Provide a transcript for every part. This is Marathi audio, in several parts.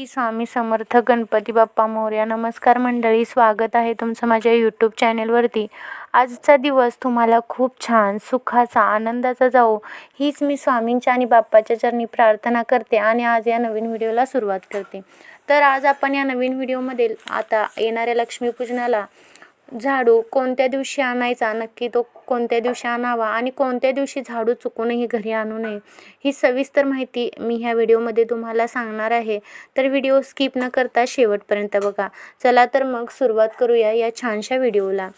श्री स्वामी समर्थ गणपती बाप्पा मोर्या नमस्कार मंडळी स्वागत आहे तुमचं माझ्या यूट्यूब चॅनेलवरती आजचा दिवस तुम्हाला खूप छान सुखाचा आनंदाचा जाओ हीच मी स्वामींच्या आणि बाप्पाच्या चरणी प्रार्थना करते आणि आज या नवीन व्हिडिओला सुरुवात करते. तर आज आपण या नवीन व्हिडिओमध्ये आता येणाऱ्या लक्ष्मीपूजनाला झाडू कोणत्या दिवशी आणायचा नक्की तो कोणत्या दिवशी आणावा आणि कोणत्या दिवशी झाडू चुकूनही घरी आणू नये ही सविस्तर माहिती मी ह्या व्हिडिओमध्ये तुम्हाला सांगणार आहे. तर व्हिडिओ स्किप न करता शेवटपर्यंत बघा. चला तर मग सुरुवात करूया या छानशा व्हिडिओला.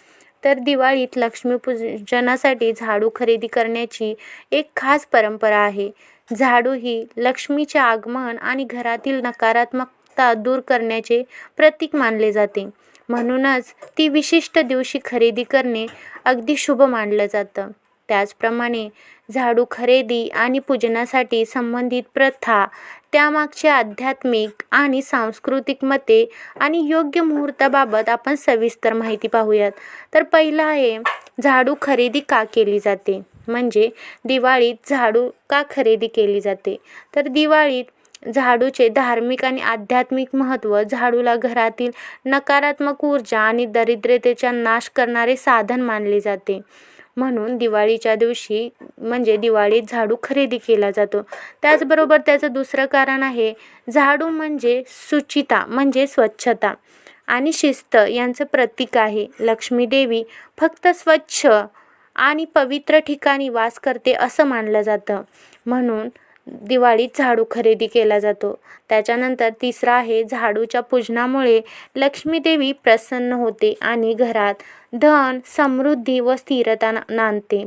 तर दिवाळीत लक्ष्मीपूजनासाठी झाडू खरेदी करण्याची एक खास परंपरा आहे. झाडू ही लक्ष्मीचे आगमन आणि घरातील नकारात्मकता दूर करण्याचे प्रतीक मानले जाते. म्हणूनच ती विशिष्ट दिवशी खरेदी करणे अगदी शुभ मानलं जातं. त्याचप्रमाणे झाडू खरेदी आणि पूजनासाठी संबंधित प्रथा त्यामागचे आध्यात्मिक आणि सांस्कृतिक मते आणि योग्य मुहूर्ताबाबत आपण सविस्तर माहिती पाहूयात. तर पहिलं आहे झाडू खरेदी का केली जाते? म्हणजे दिवाळीत झाडू का खरेदी केली जाते? तर दिवाळीत झाडूचे धार्मिक आणि आध्यात्मिक महत्त्व झाडूला घरातील नकारात्मक ऊर्जा आणि दरिद्रतेचा नाश करणारे साधन मानले जाते. म्हणून दिवाळीच्या दिवशी म्हणजे दिवाळीत झाडू खरेदी केला जातो. त्याचबरोबर त्याचं दुसरं कारण आहे झाडू म्हणजे सुचिता म्हणजे स्वच्छता. आणि शिस्त यांचं प्रतीक आहे. लक्ष्मी देवी फक्त स्वच्छ आणि पवित्र ठिकाणी वास करते असं मानलं जातं. म्हणून दिवाळीत झाडू खरेदी केला जातो. त्याच्यानंतर तिसरा आहे झाडूच्या पूजनामुळे लक्ष्मीदेवी प्रसन्न होते आणि घरात धन समृद्धी व स्थिरता ना नांदते.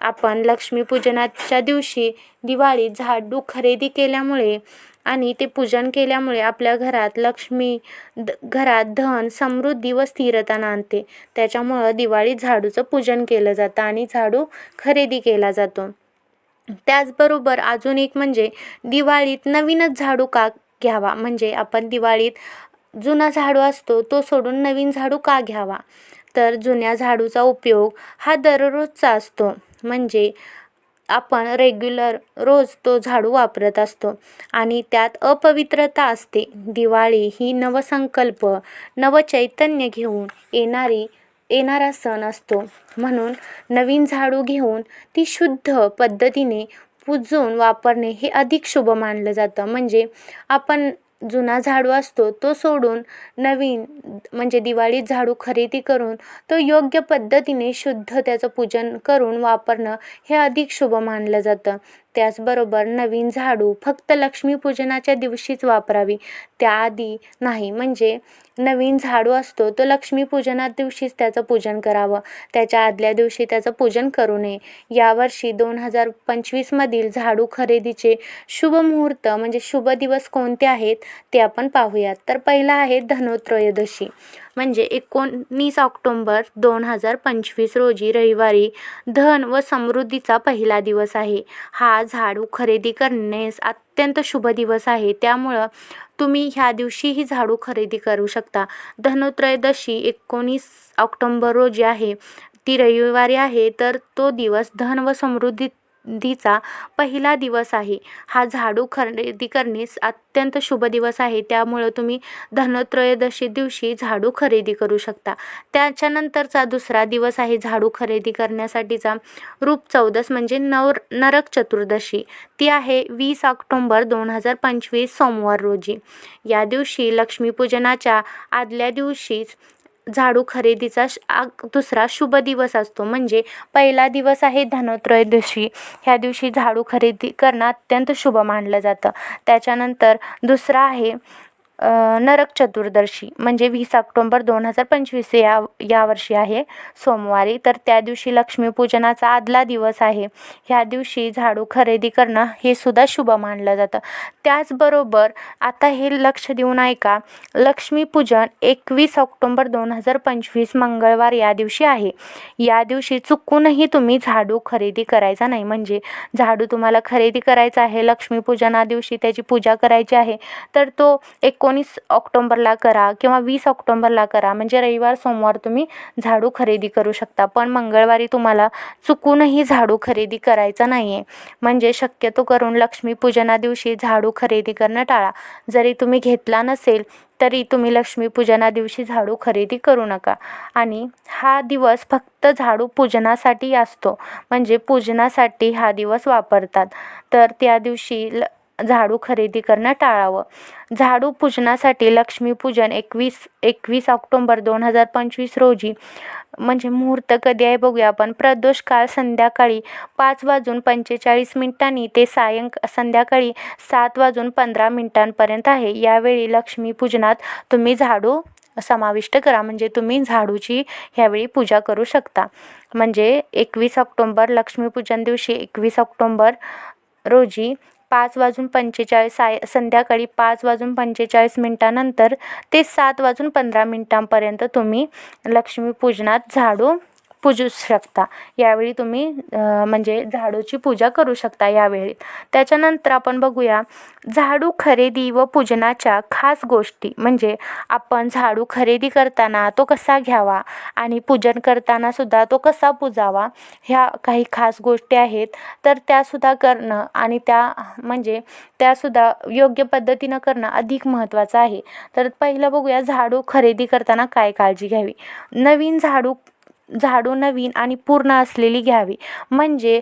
आपण लक्ष्मीपूजनाच्या दिवशी दिवाळीत झाडू खरेदी केल्यामुळे आणि ते पूजन केल्यामुळे आपल्या घरात लक्ष्मी द घरात धन समृद्धी व स्थिरता नांदते. त्याच्यामुळं दिवाळीत झाडूचं पूजन केलं जातं आणि झाडू खरेदी केला जातो. त्याचबरोबर अजून एक म्हणजे दिवाळीत नवीनच झाडू का घ्यावा. म्हणजे आपण दिवाळीत जुना झाडू असतो तो सोडून नवीन झाडू का घ्यावा? तर जुन्या झाडूचा उपयोग हा दररोजचा असतो. म्हणजे आपण रेग्युलर रोज तो झाडू वापरत असतो आणि त्यात अपवित्रता असते. दिवाळी ही नवसंकल्प नवचैतन्य घेऊन येणारी येणारा सण असतो. म्हणून नवीन झाडू घेऊन ती शुद्ध पद्धतीने पुजून वापरणे हे अधिक शुभ मानलं जातं. म्हणजे आपण जुना झाडू असतो तो सोडून नवीन म्हणजे दिवाळीत झाडू खरेदी करून तो योग्य पद्धतीने शुद्ध त्याचं पूजन करून वापरणं हे अधिक शुभ मानलं जातं. त्याचबरोबर नवीन झाडू फक्त लक्ष्मीपूजनाच्या दिवशीच वापरावी. त्याआधी नाही म्हणजे नवीन झाडू असतो तो लक्ष्मीपूजना दिवशीच त्याचं पूजन करावं. त्याच्या आदल्या दिवशी त्याचं पूजन करू नये. यावर्षी दोन हजार पंचवीसमधील झाडू खरेदीचे शुभ मुहूर्त म्हणजे शुभ दिवस कोणते आहेत ते आपण पाहूयात. तर पहिला आहे धनोत्रयोदशी. म्हणजे एकोणीस ऑक्टोंबर दोन हजार पंचवीस रोजी रविवारी धन व समृद्धीचा पहिला दिवस आहे. हा झाडू खरेदी करण्यास अत्यंत शुभ दिवस आहे. त्यामुळं तुम्ही ह्या दिवशीही झाडू खरेदी करू शकता. धनोत्रयोदशी एकोणीस ऑक्टोंबर रोजी आहे. ती रविवारी आहे तर तो दिवस धन व समृद्धी दीचा पहिला दिवस आहे. हा झाडू खरेदी करणे अत्यंत शुभ दिवस आहे. त्यामुळं तुम्ही धनत्रयोदशी दिवशी झाडू खरेदी करू शकता. त्याच्यानंतरचा दुसरा दिवस आहे झाडू खरेदी करण्यासाठीचा रूप चौदस म्हणजे नवर नरक चतुर्दशी. ती आहे वीस ऑक्टोंबर दोन हजार पंचवीस सोमवार रोजी. या दिवशी लक्ष्मीपूजनाच्या आदल्या दिवशीच झाडू खरेदीचा आग दुसरा शुभ दिवस असतो. म्हणजे पहिला दिवस आहे धनोत्रयोदशी ह्या दिवशी झाडू खरेदी करणं अत्यंत शुभ मानलं जातं. त्याच्यानंतर दुसरा आहे नरक चतुर्दशी म्हणजे वीस ऑक्टोंबर दोन हजार पंचवीस या यावर्षी आहे सोमवारी. तर त्या दिवशी लक्ष्मीपूजनाचा आदला दिवस आहे. ह्या दिवशी झाडू खरेदी करणं हे सुद्धा शुभ मानलं जातं. त्याचबरोबर आता हे लक्ष देऊन ऐका लक्ष्मीपूजन एकवीस ऑक्टोंबर दोन हजार पंचवीस मंगळवार या दिवशी आहे. या दिवशी चुकूनही तुम्ही झाडू खरेदी करायचा नाही. म्हणजे झाडू तुम्हाला खरेदी करायचा आहे लक्ष्मीपूजना दिवशी त्याची पूजा करायची आहे तर तो एक एकोणीस ऑक्टोंबरला करा किंवा वीस ऑक्टोंबरला करा. म्हणजे रविवार सोमवार तुम्ही झाडू खरेदी करू शकता. पण मंगळवारी तुम्हाला चुकूनही झाडू खरेदी करायचा नाही आहे म्हणजे शक्यतो करून लक्ष्मीपूजना दिवशी झाडू खरेदी करणं टाळा. जरी तुम्ही घेतला नसेल तरी तुम्ही लक्ष्मीपूजना दिवशी झाडू खरेदी करू नका. आणि हा दिवस फक्त झाडू पूजनासाठी असतो. म्हणजे पूजनासाठी हा दिवस वापरतात. तर त्या दिवशी ल झाडू खरेदी करणं टाळावं. झाडू पूजनासाठी लक्ष्मीपूजन एकवीस एकवीस ऑक्टोंबर दोन हजार पंचवीस रोजी. म्हणजे मुहूर्त कधी आहे बघूया आपण. प्रदोष काळ संध्याकाळी पाच वाजून पंचेचाळीस मिनिटांनी ते सायंक संध्याकाळी सात वाजून पंधरा मिनिटांपर्यंत आहे. यावेळी लक्ष्मीपूजनात तुम्ही झाडू समाविष्ट करा. म्हणजे तुम्ही झाडूची ह्यावेळी पूजा करू शकता. म्हणजे एकवीस ऑक्टोंबर लक्ष्मीपूजन दिवशी एकवीस ऑक्टोंबर रोजी पाच वाजून पंचेचाळीस साय संध्याकाळी पाच वाजून पंचेचाळीस मिनटानंतर ते सात वाजून पंधरा मिनटांपर्यंत तुम्ही लक्ष्मीपूजनात झाडू पूजू शकता. यावेळी तुम्ही म्हणजे झाडूची पूजा करू शकता यावेळी. त्याच्यानंतर आपण बघूया झाडू खरेदी व पूजनाच्या खास गोष्टी म्हणजे आपण झाडू खरेदी करताना तो कसा घ्यावा आणि पूजन करताना सुद्धा तो कसा पूजावा ह्या काही खास गोष्टी आहेत. तर त्यासुद्धा करणं आणि त्या म्हणजे त्यासुद्धा योग्य पद्धतीनं करणं अधिक महत्त्वाचं आहे. तर पहिलं बघूया झाडू खरेदी करताना काय काळजी घ्यावी? नवीन झाडू झाडू नवीन आणि पूर्ण असलेली घ्यावी. म्हणजे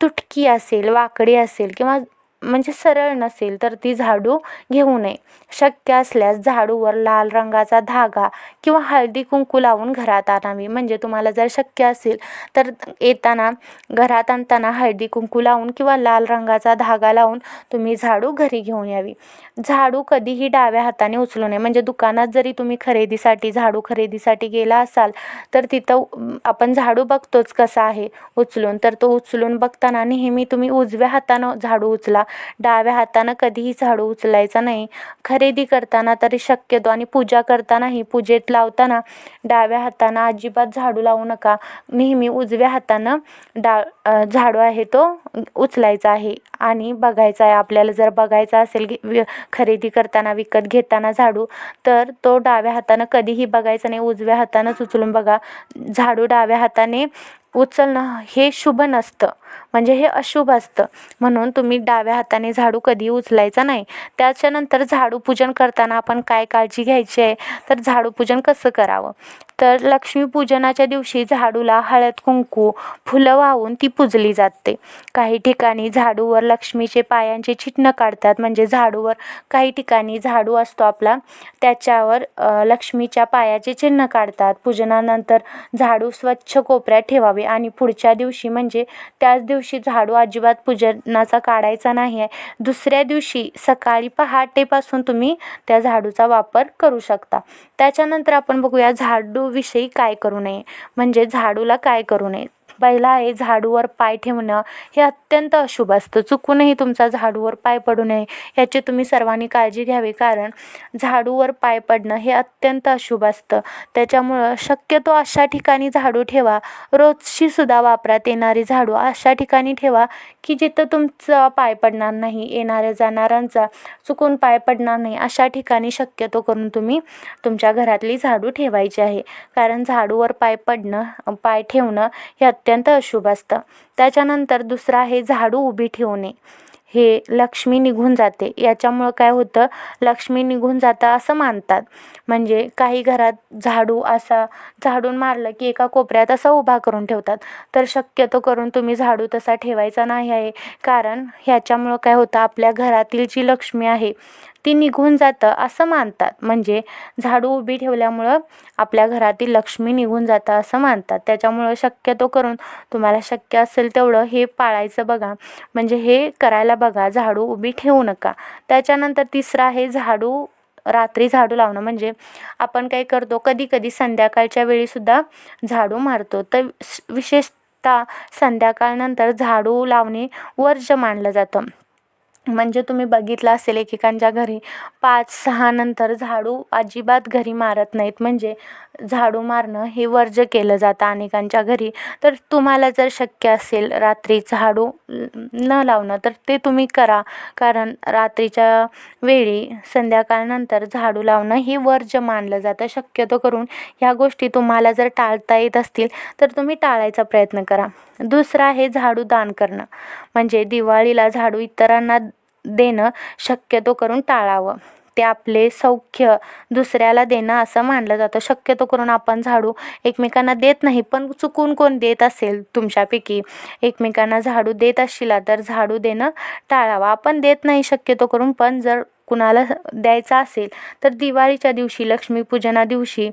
तुटकी असेल वाकडी असेल किंवा म्हणजे सरळ नसेल तर ती झाडू घेऊ नये. शक्य असल्यास झाडूवर लाल रंगाचा धागा किंवा हळदी कुंकू लावून घरात आणावी. म्हणजे तुम्हाला जर शक्य असेल तर येताना घरात आणताना हळदी कुंकू लावून किंवा लाल रंगाचा धागा लावून तुम्ही झाडू घरी घेऊन यावी. झाडू कधीही डाव्या हाताने उचलू नये. म्हणजे दुकानात जरी तुम्ही खरेदीसाठी झाडू खरेदीसाठी गेला असाल तर तिथं आपण झाडू बघतोच कसा आहे उचलून. तर तो उचलून बघताना नेहमी तुम्ही उजव्या हातानं झाडू उचला. डाव्या हातानं कधीही झाडू उचलायचा नाही. खरेदी करताना तरी शक्यतो आणि पूजा करतानाही पूजेत लावताना डाव्या हातानं अजिबात झाडू लावू नका. नेहमी उजव्या हातानं डा झाडू आहे तो उचलायचा आहे. आणि बघायचा आहे आपल्याला जर बघायचा असेल खरेदी करताना विकत घेताना झाडू तर तो डाव्या हातानं कधीही बघायचा नाही. उजव्या हातानंच उचलून बघा. झाडू डाव्या हाताने उचलणं हे शुभ नसतं. म्हणजे हे अशुभ असतं. म्हणून तुम्ही डाव्या हाताने झाडू कधी उचलायचा नाही. त्याच्यानंतर झाडूपूजन करताना आपण काय काळजी घ्यायची आहे? तर झाडूपूजन कसं करावं? तर लक्ष्मीपूजनाच्या दिवशी झाडूला हळद कुंकू फुलं वाहून ती पुजली जाते. काही ठिकाणी झाडूवर लक्ष्मीचे पायांचे चिन्ह काढतात. म्हणजे झाडूवर काही ठिकाणी झाडू असतो आपला. त्याच्यावर लक्ष्मीच्या पायाचे चिन्ह काढतात. पूजनानंतर झाडू स्वच्छ कोपऱ्यात ठेवावे आणि पुढच्या दिवशी म्हणजे त्याच दिवशी झाडू अजिबात पूजनाचा काढायचा नाही आहे. दुसऱ्या दिवशी सकाळी पहाटेपासून तुम्ही त्या झाडूचा वापर करू शकता. त्याच्यानंतर आपण बघूया झाडूविषयी काय करू नये. म्हणजे झाडूला काय करू नये. पहिला आहे झाडूवर पाय ठेवणं हे अत्यंत अशुभ असतं. चुकूनही तुमचा झाडूवर पाय पडू नये याची तुम्ही सर्वांनी काळजी घ्यावी. कारण झाडूवर पाय पडणं हे अत्यंत अशुभ असतं. त्याच्यामुळं शक्यतो अशा ठिकाणी झाडू ठेवा. रोजची सुद्धा वापरात येणारी झाडू अशा ठिकाणी ठेवा की जिथं तुमचा पाय पडणार नाही येणाऱ्या जाणाऱ्यांचा चुकून पाय पडणार नाही अशा ठिकाणी शक्यतो करून तुम्ही तुमच्या घरातली झाडू ठेवायची आहे. कारण झाडूवर पाय पडणं पाय ठेवणं हे अत्यंत अशुभ असतं. त्याच्यानंतर दुसरं आहे झाडू उभी ठेवणे. हे लक्ष्मी निघून जाते. याच्यामुळं काय होतं? लक्ष्मी निघून जातं असं मानतात. म्हणजे काही घरात झाडू असा झाडून मारलं की एका कोपऱ्यात असा उभा करून ठेवतात. तर शक्यतो करून तुम्ही झाडू तसा ठेवायचा नाही आहे. कारण ह्याच्यामुळं काय होतं? आपल्या घरातील जी लक्ष्मी आहे ती निघून जातं असं मानतात. म्हणजे झाडू उभी ठेवल्यामुळं आपल्या घरातील लक्ष्मी निघून जातं असं मानतात. त्याच्यामुळं शक्यतो करून तुम्हाला शक्य असेल तेवढं हे पाळायचं बघा. म्हणजे हे करायला बघा झाडू उभी ठेवू नका. त्याच्यानंतर तिसरं आहे झाडू रात्री झाडू लावणं. म्हणजे आपण काय करतो कधी कधी संध्याकाळच्या वेळीसुद्धा झाडू मारतो. तर विशेषतः संध्याकाळनंतर झाडू लावणे वर्ज्य मानलं जातं. म्हणजे तुम्ही बघितलं असेल एकेकांच्या घरी पाच सहानंतर झाडू अजिबात घरी मारत नाहीत. म्हणजे झाडू मारणं हे वर्ज्य केलं जातं अनेकांच्या घरी. तर तुम्हाला जर शक्य असेल रात्री झाडू न लावणं तर ते तुम्ही करा. कारण रात्रीच्या वेळी संध्याकाळनंतर झाडू लावणं हे वर्ज्य मानलं जातं. शक्यतो करून ह्या गोष्टी तुम्हाला जर टाळता येत असतील तर तुम्ही टाळायचा प्रयत्न करा. दुसरं आहे झाडू दान करणं. म्हणजे दिवाळीला झाडू इतरांना देणं शक्यतो करून टाळावं. ते आपले सौख्य दुसऱ्याला देणं असं मानलं जातं. शक्यतो करून आपण झाडू एकमेकांना देत नाही पण चुकून कोण देत असेल तुमच्यापैकी? एकमेकांना झाडू देत असशिला तर झाडू देणं टाळावं. आपण देत नाही शक्यतो करून पण जर कुणाला द्यायचा असेल तर दिवाळीच्या दिवशी लक्ष्मीपूजना दिवशी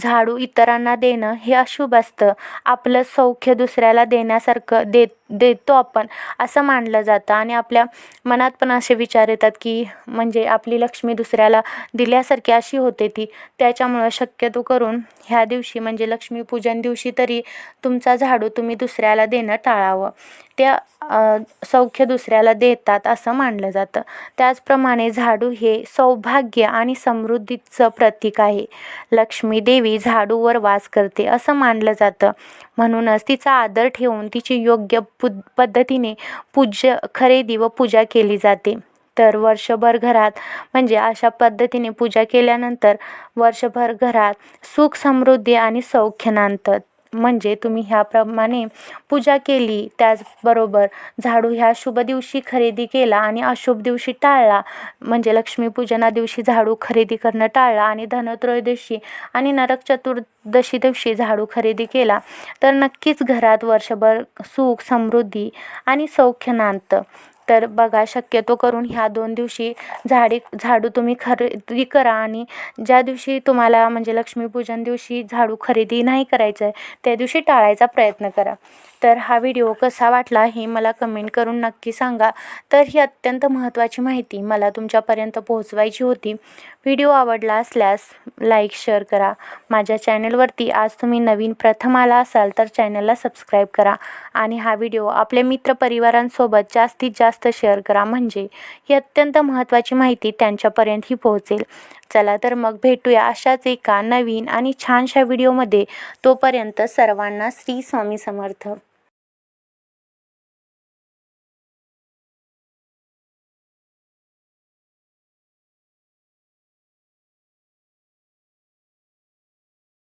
झाडू इतरांना देणं हे अशुभ असतं. आपलं सौख्य दुसऱ्याला देण्यासारखं देत देतो आपण असं मानलं जातं. आणि आपल्या मनात पण असे विचार येतात की म्हणजे आपली लक्ष्मी दुसऱ्याला दिल्यासारखी अशी होते ती. त्याच्यामुळं शक्यतो करून ह्या दिवशी म्हणजे लक्ष्मीपूजन दिवशी तरी तुमचा झाडू तुम्ही दुसऱ्याला देणं टाळावं. त्या सौख्य दुसऱ्याला देतात असं मानलं जातं. त्याचप्रमाणे झाडू हे सौभाग्य आणि समृद्धीचं प्रतीक आहे. लक्ष्मी देवी झाडूवर वास करते असं मानलं जातं. म्हणूनच तिचा आदर ठेवून तिची योग्य पु पद्धतीने पूज्य खरेदी व पूजा केली जाते. तर वर्षभर घरात म्हणजे अशा पद्धतीने पूजा केल्यानंतर वर्षभर घरात सुख समृद्धी आणि सौख्य नांदतं म्हणजे तुम्ही ह्याप्रमाणे पूजा केली त्याचबरोबर झाडू ह्या शुभ दिवशी खरेदी केला आणि अशुभ दिवशी टाळला. म्हणजे लक्ष्मीपूजना दिवशी झाडू खरेदी करणं टाळला आणि धनत्रयोदशी आणि नरक चतुर्दशी दिवशी झाडू खरेदी केला. तर नक्कीच घरात वर्षभर सुख समृद्धी आणि सौख्य नांदतं. तर बघा शक्यतो करून ह्या दोन दिवशी झाडी झाडू तुम्ही खरेदी करा आणि ज्या दिवशी तुम्हाला म्हणजे लक्ष्मीपूजन दिवशी झाडू खरेदी नाही करायचं आहे त्या दिवशी टाळायचा प्रयत्न करा. तर हा व्हिडिओ कसा वाटला हे मला कमेंट करून नक्की सांगा. तर ही अत्यंत महत्त्वाची माहिती मला तुमच्यापर्यंत पोहोचवायची होती. व्हिडिओ आवडला असल्यास लाईक शेअर करा. माझ्या चॅनलवरती आज तुम्ही नवीन प्रथम आला असाल तर चॅनलला सबस्क्राईब करा आणि हा व्हिडिओ आपल्या मित्रपरिवारांसोबत जास्तीत जास्त शेअर करा. म्हणजे ही अत्यंत महत्त्वाची माहिती त्यांच्यापर्यंतही पोहोचेल. चला तर मग भेटूया अशाच एका नवीन आणि छानशा व्हिडिओमध्ये तोपर्यंत सर्वांना श्री स्वामी समर्थ.